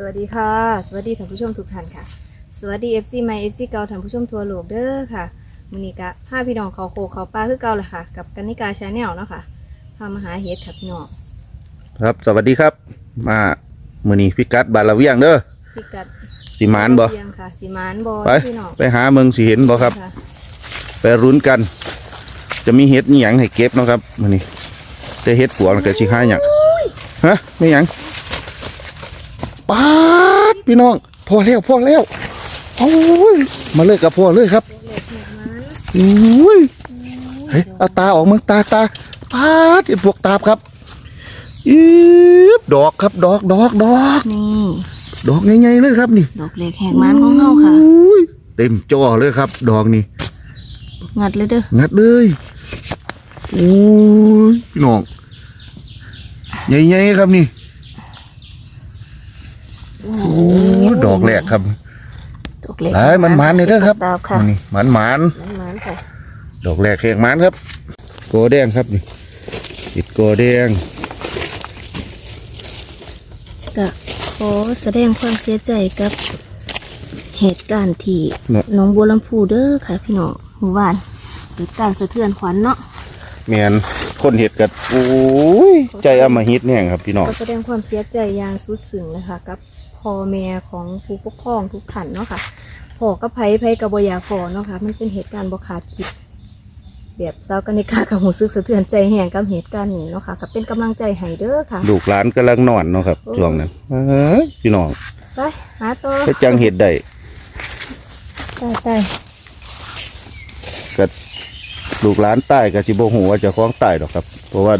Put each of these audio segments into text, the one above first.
สวัสดีค่ะ สวัสดีท่านผู้ชมทุกท่านค่ะ สวัสดี FC ใหม่ FC เก่าท่านผู้ชมทั่วโลกเด้อค่ะมื้อนี้ก็พาพี่น้องเขาโคเขาปลาคือเก่าแหละค่ะ กับกันนิกาชาแนลเนาะค่ะพามาหาเฮ็ดค่ะพี่น้องครับ สวัสดีครับ มามือนี้พิกัดบานละเวียงเด้อพิกัดสิหมานบ่เพียงค่ะสีมานบ่ไปพี่น้องไปหาเมืองสิเห็นบ่ครับะไปรุ้นกัน จะมีเห็ดนี่หยังให้เก็บเนาะครับมือนี้แต่เห็ดปวกมันก็สิหาหยังฮะไม่หยัง ปาดพี่น้องพอแล้วพอแล้วโอ้ยมาเลยกับพ่อเลยครับเล็กหมกมันอุ้ยเฮ้ยเอาตาออกมาตาตาปาดไอ้พวกตาบครับอีบดอกครับ ดอกดอกดอกนี่ดอกใหญ่ๆเลยครับนี่ ดอกเล็กแหกมันของเฮาค่ะอุ้ยเต็มจอเลยครับ ดอกนี่งัดเลยเด้องัดเลยโอ้ยพี่น้องใหญ่ๆครับนี่ โอ้ยดอกแรกครับดอกเล็กหลายมันหมันเลยเด้อครับตาบค่ะนี่หมันหมันมันมันค่ะๆดอกแรกแขกหมันครับโกแดงครับนี่ติดโกแดงก็ขอแสดงความเสียใจกับเหตุการณ์ที่เนาะหนองบัวลำพูเด้อค่ะพี่น้องเมื่อวานเกิดการสะเทือนขวัญเนาะแมนคนเห็ดกัดโอ้ยใจอำมหิตเนี่ยครับพี่น้องก็แสดงความเสียใจอย่างสุดซึ้งเลยค่ะกับ พ่อแม่ของผู้ปกครองทุกท่านเนาะค่ะพ่อกับไผไผกับบอยากพ่อเนาะค่ะ มันเป็นเหตุการณ์บ่คาดคิด แบบสาวกันิกากับหูซึกสะเทือนใจแห่งกับเหตุการณ์นี้เนาะค่ะก็เป็นกำลังใจให้เด้อค่ะ ลูกหลานกำลังนอนเนาะครับช่วงนั้นเอ้ยพี่น้องไปหาต่อก็จังเห็ดได้ตายตายก็ลูกหลานใต้กับสิบหูว่าเจะคล้าของใต้หรอกครับ เพราะว่า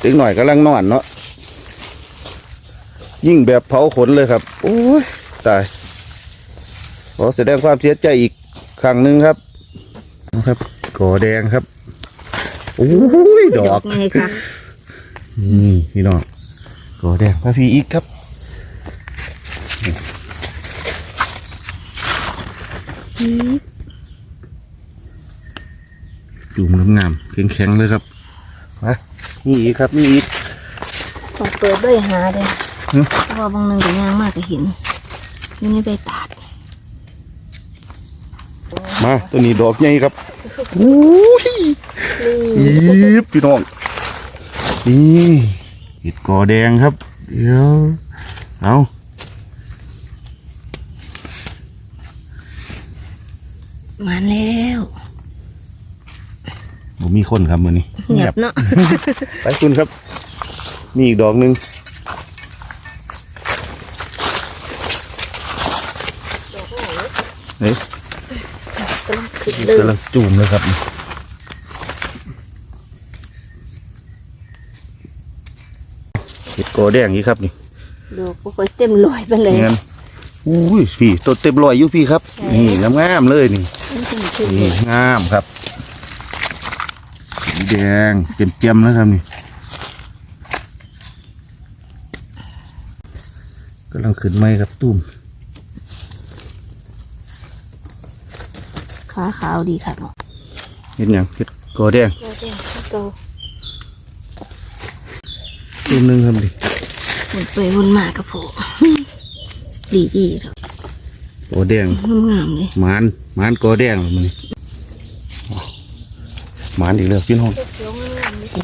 เด็กหน่อยกำลังนอนเนาะ ยิ่งแบบเผาขนเลยครับ โอ้ยตายขอแสดงความเสียใจอีกครั้งหนึ่งครับนะครับก่อแดงครับโอ้ยดอกไงค่ะนี่พี่น้องก่อแดงพระพีอีกครับจุ่มงามๆแข็งๆเลยครับมานี่อีกครับนี่อีกต้องเปิดด้วยหาเลยหึเพราะ ว่าบางหนึงก็ย่างมากก็เห็นอยู่ในใบตาด มาตัวนี้ดอกใหญ่ครับโอ้ยนี่อีบพี่น้อง นี่เห็ดกอแดงครับ เดี๋ยว เอามาแล้วผมมีคนครับมือนี้เงียบเนาะ ไปคุณครับ มีอีกดอกหนึ่ง เฮ้ยกำลังขึ้นเลยกำลังจูมเลยครับเห็ดกอแดงนี่ครับนี่ดูบ่ค่อยเต็มร้อยไปเลยงั้นอุ้ยพี่ตัวเต็มรอยอยู่พี่ครับ นี่งามๆเลยนี่นี่งามครับสีแดงเจียมๆแล้วครับนี่กำลังขึ้นไม้ครับตุ้ม ขาขาวดีค่ะเนาะเห็นอย่างเห็ดกอแดงโอเคโตตุ้มหนึงครับดิวนไปวนมากับผมดีดีๆเถอะกอแดงงามๆเลยหมานหมานกอแดงเลยมันหมานอีกแล้วพี่น้อง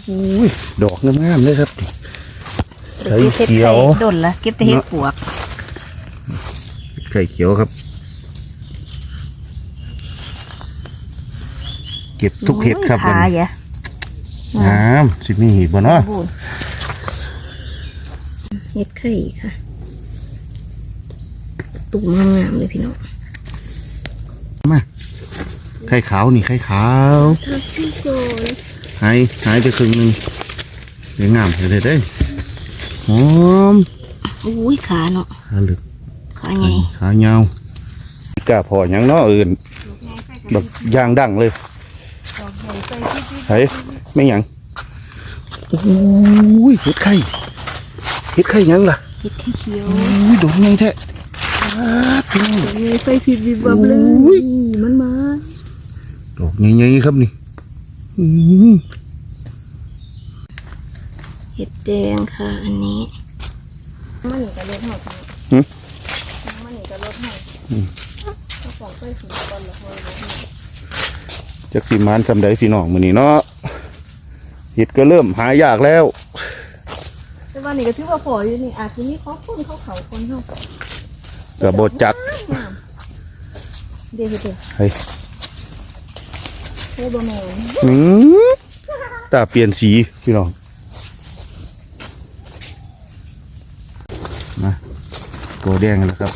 อุ้ยดอกงามๆเลยครับไข่เขียวดนละเก็บแต่เห็ดปวกไข่เขียวครับ เก็บทุกเห็ดครับขาวันนี้อย่ะงามสิมีหีบบ่เนาะบูนเห็ดไข่ค่ะตุ่มงามๆเลยพี่น้องมาไข่ขาวนี่ไข่ขาวทักที่โซนหายหายไปครึ่งหนึงเดี๋ยวงามเดี๋ยวได้หอมอุ้ยขาเนาะขาลึกขาใหญ่ขายาวกล้าพออย่างเนาะอื่นแบบยางดังเลย เฮ้ยไม่หยังโอ้ยเห็ดไข่เห็ดไข่หยังล่ะเห็ดไข่เขียวโอ้ยโดนไงแท้อ้าพี่น้องไงไฟผิดวิบวับเลโอ้ยยมันมาดอกใหญ่ๆครับนี่อืมเห็ดแดงค่ะอันนี้มันก็เล็ดหอดเอาของไปถึงก่อนละพอแล้วจักสิมานสำใดพี่น้องมื้อนี้เนาะเห็ดก็เริ่มหายากแล้ว แต่ว่านี่ก็ถือว่าพออยู่นี่อาจจะมีข้อคนเขาเขาคนเฮาก็บ่จักงามเดี๋ยวเดี๋ยวเฮ้ยเฮ้ยบ่แม่นหือตาเปลี่ยนสีพี่น้องมาโกแดงแล้วครับ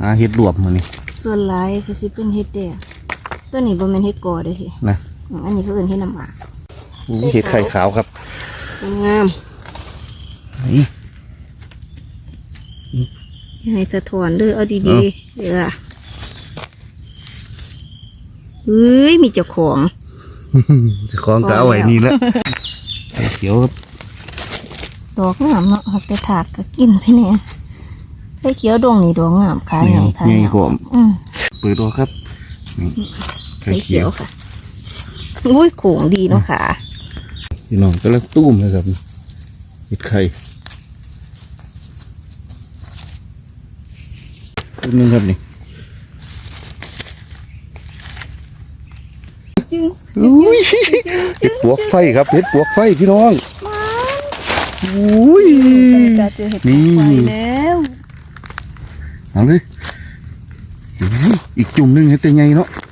หาเห็ดรวบมื้อนี้ส่วนหลายคือสิเป็นเฮ็ดแดง ตัวนี้บ่แม่นเฮ็ดกอเด้อสินะอืมอันนี้เขาเอิ้นเฮ็ดน้ำหมากอู้เห็ดไข่ขาวครับงามนี่อย่าให้สะท้อนเด้อเอาเอ้าดีๆเด้อเฮ้ยมีเจ้าของจะคล้องกะเอาไว้นี่แหละไข่เขียวครับดอกงามเนาะเอาไปถากก็กินไปเนี่ยไอ้เขียวดวงนี่ดวงงามขายใหญ่ขายนี่ยาวผมอืมเปิดดูครับนี่ ไข่ไอ้เขีเขียยววค่ะอุ้ยโขงดีเนาะค่ะพี่น้องก็แล้วตุ้มเลยครับเห็ดไข่ตุ้มนึงครับนี่จึงอุ้ยเห็ดปวกไฟครับเห็ดปวกไฟพี่น้องอุ้ยจะเจอเห็ดนี่ไฟแล้วเอาเลยอุ้ยอีกจุ่มหนึงเห็ดแต่ใหญ่เนาะแม่น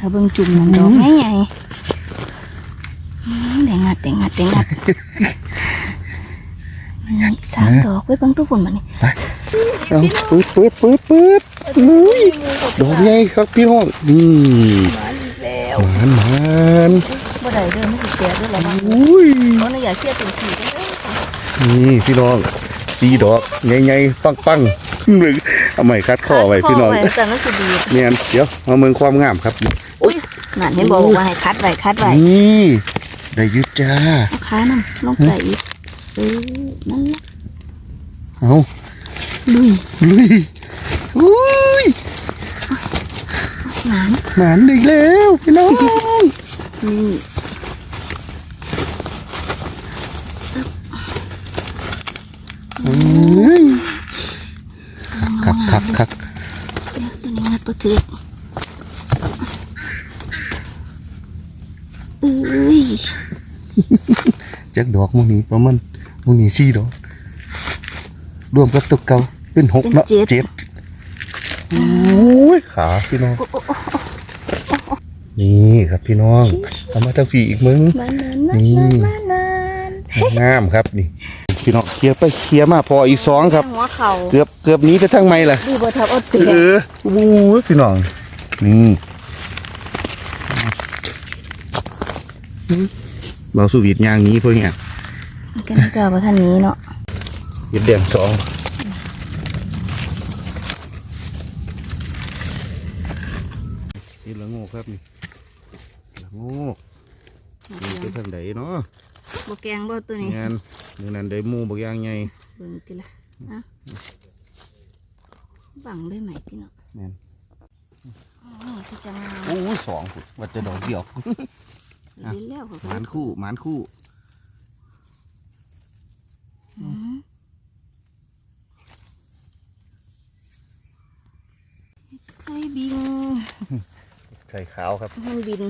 ถ้าเบิ่งจุ่มมันดอกใหญ่ๆอืมแดงงัดแดงงัดแดงงัดนี่สามดอกไว้เบิ่งตัวฝุ่นมันนี่ไปเอาปืดปืดปืดปืดอุ้ยดอกใหญ่ครับพี่น้องนี่มาอีกแล้วหมานหมานบ่ได้เด้อไม่สิแก่เด้อละบ้างอุ้ยขออนุญาตเสียตัวขี่กันเด้อค่ะนี่พี่น้องสีดอกใหญ่ๆปังๆ หนึ่งเอาใหม่คัดข้อไว้พี่น้องคัดข้ไว้แต่มันสิดีเนี่ยเดี๋ยวมาเมืองความงามครับอุ้ยนั่นเห็นบอกว่าให้คัดไว้คัดไว้นี่ได้อยุจ้าเอาขานํลงไปอีกเออนั่นแหละเอาลุยลุยอุ้ยหนานหมานอีกแล้วพี่น้องนี่ เอ้ย คักคักคักเดี๋ยวตัวนี้งัดบ่ถึกเอ้ยจักดอกหมูนี้ประมาณหมูนี้สี่ดอกรวมกับตัวเก่าเป็นหกเนาะเจ็ดโอ้ยขาพี่น้องโอ้โอ้โอ้นี่ครับพี่น้องเอามาทางฝีอีกมึงมานานนี่นานมานานงามครับนี่ พี่น้องเคลียร์ไปเคลียร์มาพออีกสองครับ หัวเข่าเกือบเกือบหนี้ไปทางไม่ล่ะดีบ่ทับเอาเตียเออโอ้ยพี่น้องนี่เราสูวิดยางนี้พวกเนี้ยกันก็บ่ทันนี้เนาะเห็ดแดงสองนี่ละโง่ครับนี่ละโง่นี่ไปทางไหนเนาะบ่แกงบ่ตัวนี้งาน นี่นั่นได้หมูบางอย่างไงเบิ่งติละอะบังได้ไหมติเนาะแม่นอ๋อคือจะงามโอ้ยสองพุ่นว่าจะดอกเดียวอะเล่นแล้วเขาหมานคู่หมานคู่อืมไข่บิงไข่ขาวครับมันบิน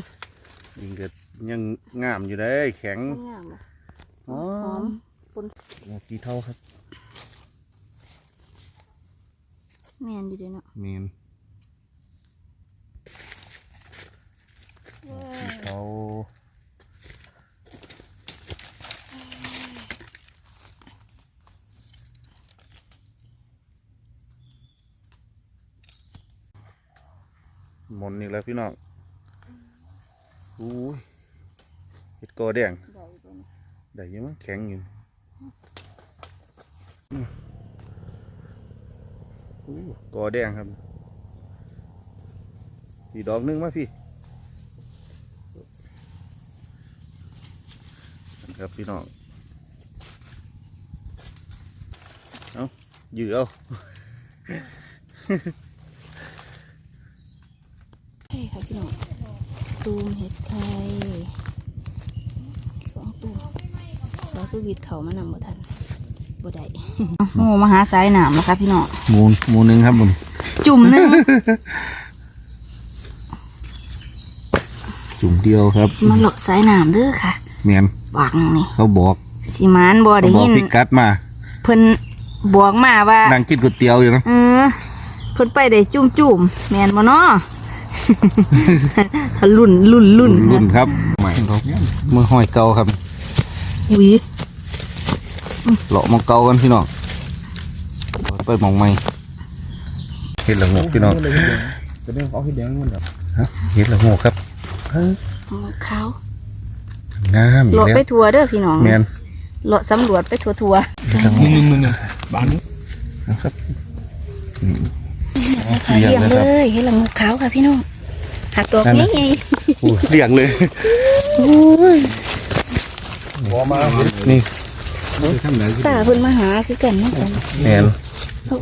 ยิงเกิดยังงามอยู่ได้แข็งมันงามอะอ๋อหอม ปนกี่เท่าครับแม่นอยู่เด้เนาะเมนกี่เท่าหมนอีกแล้วพี่น้องอุ้ยเห็ดกอแดงได้อยู่ตัวนี้ ได้อยังมั้งแข็งอยู่ อืมอู้กอแดงครับพี่ดอกนึงมาพี่ครับพี่น้องเอายื้อเอาใช่ค่ะพี่น้องตูมเห็ดไข่สองตูม เราสู้วิดเขามานำบ่ทันบ่ได้โอ้มาหาสายหนามนะคะพี่น้องหมูหมูหนึ่งครับผมจุ่มหนึงจุ่มเดียวครับสิมาเลาะสายน้ำเด้อค่ะแมนวางนี่เขาบอกสิมานบ่ได้บอกยินพิกัดมา เพิ่นบอกมาว่านั่งกินก๋วยเตี๋ยวอยู่นะเออเพิ่นไปได้จุ่มจุ่มๆแม่นบ่เนาะลุ่นลุ่นลุ่นรุ่นครับใหม่มือห้อยเก่าครับ อุ้ยเลาะมองเก่ากันพี่น้องไปมองใหม่เห็ดละโงกพี่น้องจะได้เขาให้แดงมันแบบฮะเห็ดละโงกครับขาวงามอีกเลาะแล้วไปทัวเด้อพี่น้องแมนเลาะสำรวจไปทัวทัวเห็ดละโงมึกงมึงมึงบ้านนะครับเลี้ยงเลยเฮ็ดละงูขาวค่ะพี่น้องหักดอกนี้ไงโอ้เลี้ยงเลย บอมานี่จะทำไหนตาเพิ่นมาหาคือกันเนาะกันแมน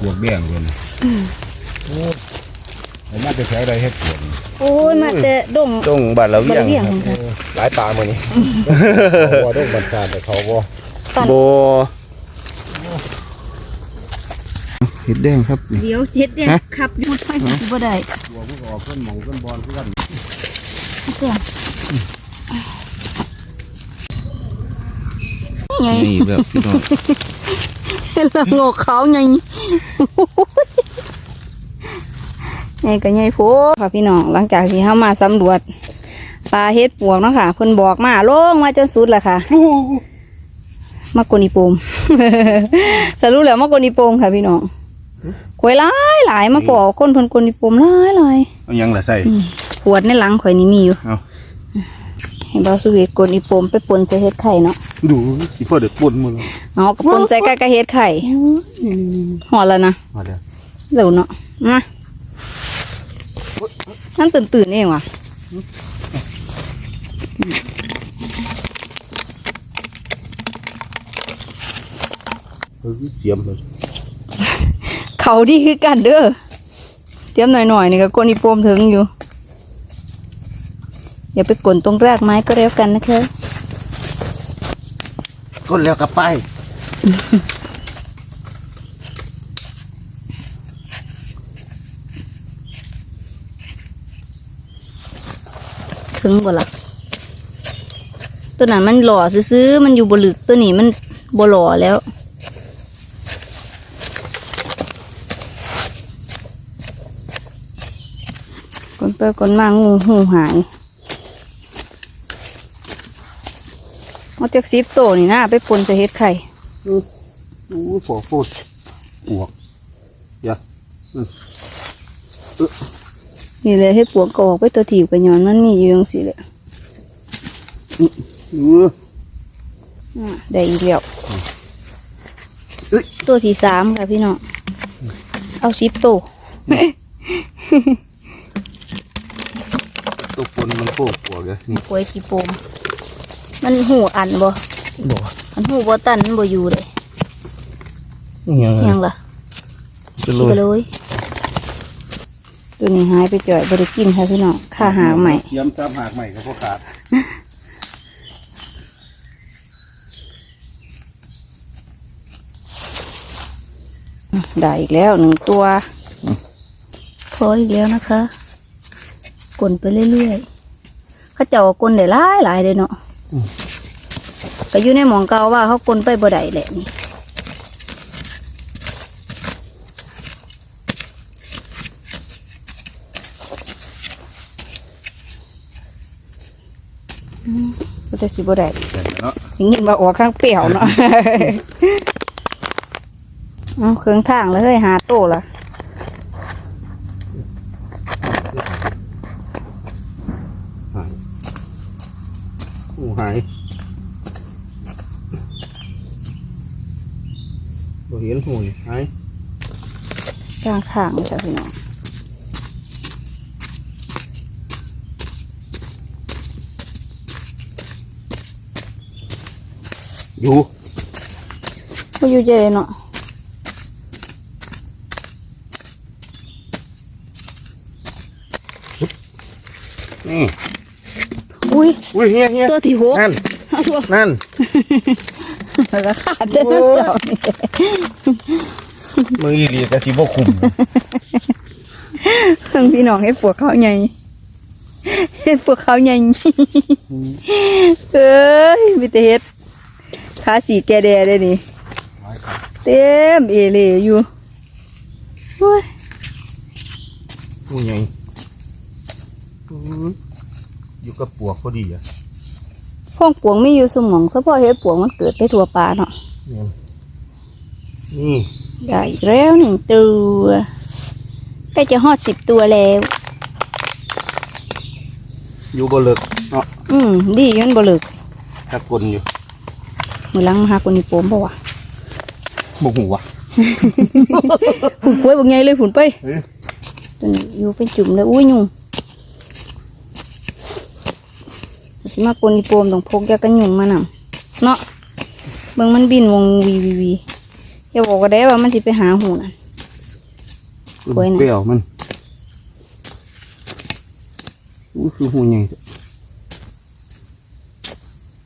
ปวดแบ่งกันผมมาจะใช้อะไรให้ปวดโอ้ยมาแต่ดงตรงบ้านเราบ่เลี้ยงเลี้ยงค่ะหลายปลามานี่บอต้องบรรจารแต่เขาบอโบเห็ดแดงครับ เดี๋ยวเฮ็ดแดงฮะขับอยู่ไปสิบ่ได้ตัวพวกออกเพื่อนหมองเพื่อนบอลเพื่อนเพื่อน ไงนี่แบบพี่น้องเฮ็ดละโงกขาวไงไงก็ไงโพค่ะพี่น้องหลังจากที่เฮามาสำรวจปลาเฮ็ดปวกเนาะค่ะเพิ่นบอกมาลงมาจนสุดแหละค่ะมากกว่านิโปมสรุปแล้วมากกว่านิโปมค่ะพี่น้องกล้วยหลายหลายมาปอกก้นเพิ่นกว่านิโปมหลายหลายเอายังล่ะใส่ขวดในหลังข่อยนี่มีอยู่เอา ให้บ่าวสุเวทกวนนิโปมไปปนใส่เฮ็ดไข่เนาะดูสิพ่อเด็กปุ่นมือเอากระปนใส่กับกระเฮ็ดไข่หอดแล้วนะมาแล้วเร็วเนาะมานั่นตื่นตื่นๆเองว่ะเสียมเลยเขาดีคือกันเด้อเตรียมหน่อยๆนี่ก็กวนนิโปมถึงอยู่ อย่าไปกลนตรงรากไม้ก็แล้วกันนะคะก้นแล้วกับไป ถึงบ่ละตัวนั้นมันหล่อซื้อๆมันอยู่บลึกตัวนี้มันบ่หล่อแล้วคนไปคนมางูหูหาย เอาจากซิปโตนี่นะไปปนใส่เฮ็ดไข่อู้ปอโฟดปวกอย่านี่เลยเฮ็ดปวกกอกไปตัวถีบกันย้อนมันมีอยู่จังสิแหละอืออ่ได้อีกแล้วตัวที่สามค่ะพี่น้อง เอาซิปโตตัวปนมันโคกปวกเลยนี่กล้วยขี้โปม มันหูอันบ่บ่มันหูบ่ตันมันบ่อยู่เลยยังยังล่ะจะโรไปยเลยตัวนี้หายไปจ่อยบ่ได้กินค่ะพี่น้องค่าหาใหม่เสียมซ้ำหากใหม่กับพวกขาดได้อีกแล้วหนึ่งตัวพออีกแล้วนะคะกลนไปเรื่อยๆเขาเจ้ากลนได้หลายหลายเลยเนาะ ก็อยู่ในหมองเก่าว่าเขากลนไปบ่ได้แหละนี่อืมก็จะสิบ่ได้แต่เนาะอย่างนี้มาออกข้างเปรี้ยวเนาะ เอาเครื่องทางเลยเฮ้ยหาโตละ อู้หายบ่เห็นหูยหาย กลางทางเลยค่ะพี่น้องอยู่ก็อยู่เจเลยเนาะนี่อุ้ยอุ้ยเฮียเฮียตัวที่หกนั่นเอาตัวนั่นแล้วก็ขาดเด้อเจ้านี่ มืออีหลีกะสิบ่คุมบิ่งพี่น้องเฮ็ดปวกเขาใหญ่เฮ็ดปวกเขาใหญ่เอ้ยมีแต่เฮ็ดขาสีแกแดได้นี่เต็มเอเลอยู่โอ้ยผู้ใหญ่อยู่กับปวกพอดีอะห้องปวงมีอยู่สมองเฉพาะเฮ็ดปวงมันเกิดได้ทั่วป่าเนาะนี่ ได้อีกแล้วหนึ่งตัวใกล้จะฮอดสิบตัวแล้ว อยู่บ่เลิกเนาะอืมดีอยันบ่เลิกถ้ากลอยู่มือหลังมาหาคนนี่โปมบ่วะบ่หูวะผุนกล้วยบ่ไงเลยผุนไปเอ้ยตัวนี้อยู่เป็นจุ่มเลยอุ้ยยุงสิมาคนนี่โปมต้องพกยากันยุงมานำเนาะเบิ่งมันบินวงวีวีวี อย่าบอกก็ได้ว่ามันสิไปหาหูน่ะกล้วยน่ะเปรี้ยวมันอู้คือหูใหญ่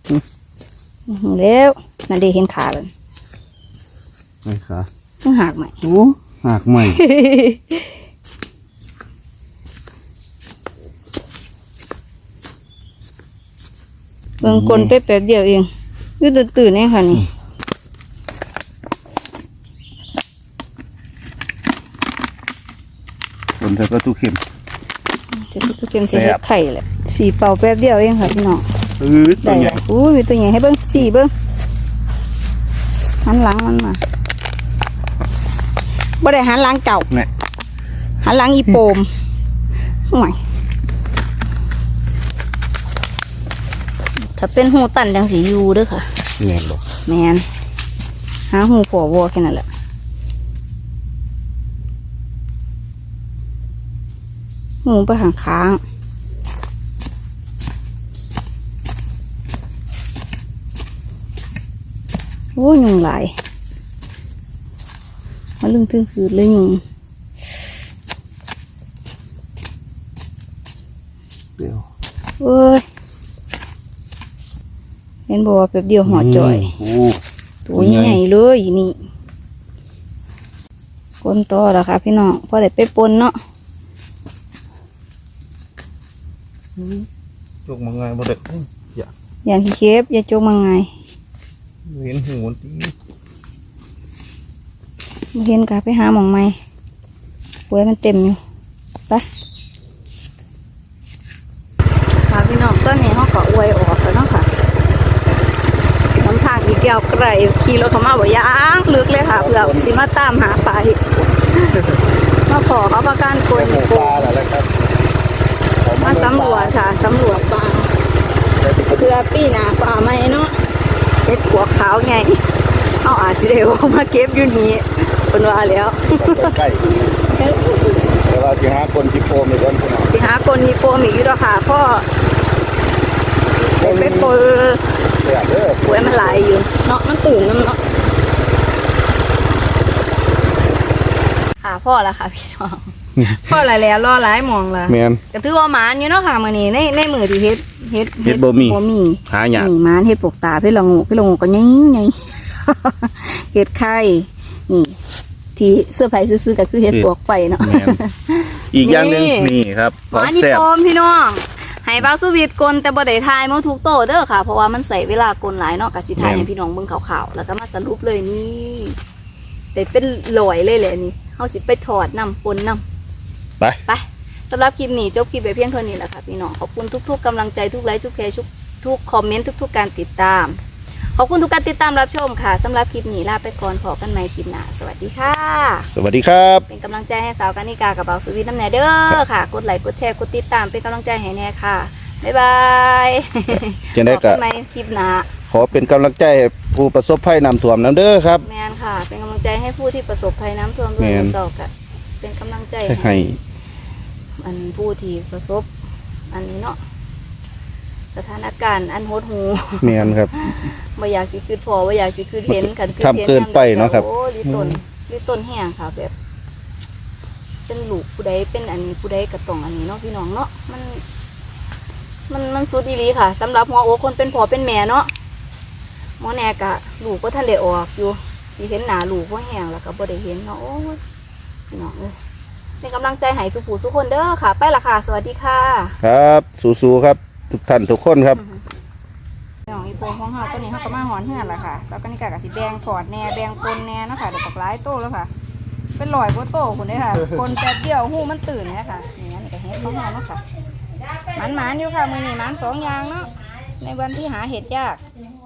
อื้อหือแล้วนั่นเด้เห็นขาเลยไอ้ขามันหักไหมโอ้หักใหม่ เบิ่งกลนไปแป๊บเดียวเองอยืดตื่นๆเองค่ะนี่ คนใส่ประตูเข็มจะพูดเกมเสียไข่แหละสีเป่าแป๊บเดียวเองค่ะพี่น้องอือตัได้วใหญ่ละอู้มีตัวใหญ่ให้เบิ้งสี่เบิ้งหันหลังมันมาบ่ได้หันหลังเก่าเนี่ยหันหลังอีโปมห่วยถ้าเป็นหูตันจังสียูเด้อค่ะแม่นบ่แมนหาหูผัววัวแค่นั้นแหละ หูไปข้างค้างๆโอ้ยยุงหลายมาลึงทึงคืนเลยยุงเปรี้ยวเอ้ยเห็นบอกว่าแป๊บเดียวหัวจ่อยโอ้ตัวใหญ่เลยนี่กนต่อแล้วค่ะพี่น้องพอแต่ไปปนเนาะ จกมาไงบ่ได้อย่าอย่างที่เคฟอย่าโจกมาไงเห็นหูมันตีมาเห็นกะไปหาหมองไม้หวยมันเต็มอยู่ไปค่ะพี่น้องต้นนี้เขาก็อวยออกแล้วเนาะค่ะน้ำทางอีกยาวไกลขี่รถเขามาบ่ยางลึกเลยค่ะ เพื่อสิมาตามหาปลาอีกมาขอเขาประกันกลหมูโกปลาอะไรครับ มาสำรวจค่ะสำรวจปลาเพื่อปีหนาปลาไหมเนาะเห็ดหัวขาวไงเอาอาจสิเดวมาเก็บอยู่นี่เป็นว่าแล้วใกล้แต่ว่าสิหาคนที่โพมีเดินพี่น้องสิหาคนมีโปรมีอยู่ดอกค่ะพ่อไปเปิดเสียเด้อหวยมันหลายอยู่เนาะมันตื่นน้ำเนาะค่ะพ่อละค่ะพี่น้อง พ่อหลายแล้วรอหลายหมองละแม่นก็ถือว่าหมานอยู่เนาะค่ะมื้อนี้ในในมือที่เฮ็ดเฮ็ดเฮ็ดบ่มี บ่มีหาหยากนี่หมานเฮ็ดปกตาพี่ละงูพี่ละงูก็ยังไงเฮ็ดไข่นี่ ที่เสื้อร์ไผ่ซื้อๆก็คือเฮ็ดปวกไฟเนาะ แม่นอีกอย่างหนึงนี่ นี่ครับหของวานนี่แซ่บโอมพี่น้องให้บ้าวสวีทกลนแต่บ่ได้ทายมาทุกโตเด้อค่ะ เพราะว่ามันใส่เวลากลนหลายเนาะก็สิทายให้พี่น้องเบิ่งขาวๆแล้วก็มาสรุปเลยนี่ได้เป็นลอยเลยแหละนี่เฮาสิไปถอดน้ำปนน้ำ ไป ไปสำหรับคลิปนี้จบคลิปไปเพียงเท่านี้แหละค่ะพี่น้องขอบคุณทุก ๆกำลังใจทุกไลค์ทุกแชร์ทุกทุกคอมเมนต์ทุก ๆ การติดตาม ขอบคุณทุกการติดตามรับชมค่ะสำหรับคลิปนี้ลาไปก่อนพอกันใหม่คลิปหน้าสวัสดีค่ะ สวัสดีครับ เป็นกำลังใจให้สาวกานิกากับเบาสุวิทย์น้ำแน่เด้อค่ะ กดไลค์กดแชร์กดติดตามเป็นกำลังใจให้แน่ค่ะบ๊ายบายจะได้พบกะกันใหม่คลิปหน้า ขอเป็นกำลังใจให้ผู้ประสบภัยน้ำท่วมน้ำเด้อครับ แมนค่ะ เป็นกำลังใจให้ผู้ที่ประสบภัยน้ำท่วมด้วแม่ยนสอกะเป็นกำลังใจให้ให้ อันผู้ที่ประสบ อันนี้เนาะสถานการณ์อันโหดหูแม่นครับ บ่อยากสิคืดพอบ่อยากสิคืดเห็นกันคืดทำเกินไปเนาะครับ โอ้ลิต้นลิต้นแห้งค่ะ แบบเป็นลูกผู้ใดเป็นอันนี้ผู้ใดกระต้องอันนี้เนาะพี่น้องเนาะมัน มันมันสุดอีหลีค่ะสำหรับหัวอกคนเป็นพ่อเป็นแม่เนาะหมอแนกะลูกก็ท่านได้ออกอยู่สิเห็นหน้าลูกว่าแห้งแล้วก็บ่ได้เห็นเนาะโอ้ยพี่น้องเอ้ย เป็นกำลังใจให้สุขูสุกคนเด้อค่ะ ไปละค่ะ สวัสดีค่ะครับ สู้ๆครับ ทุกท่านทุกคนครับ น้องอีโปของเฮาตัวนี้เฮาก็มาหอนเฮือนละค่ะแล้วก็นี่ก็กสิแบงถอดแหน่แบงปนแหน่เนาะค่ะเดี๋ยวตกหลายโตแล้วค่ะ เป็นลอยบ่โตคุณเด้อค่ะปนแป๊บเดียวหูมันตื่นเนี่ยค่ะนี่งั้นก็เฮ็ดของเฮาเนาะค่ะหมันๆอยู่ค่ะมื้อนี้หมันสองอย่างเนาะในวันที่หาเห็ดยากค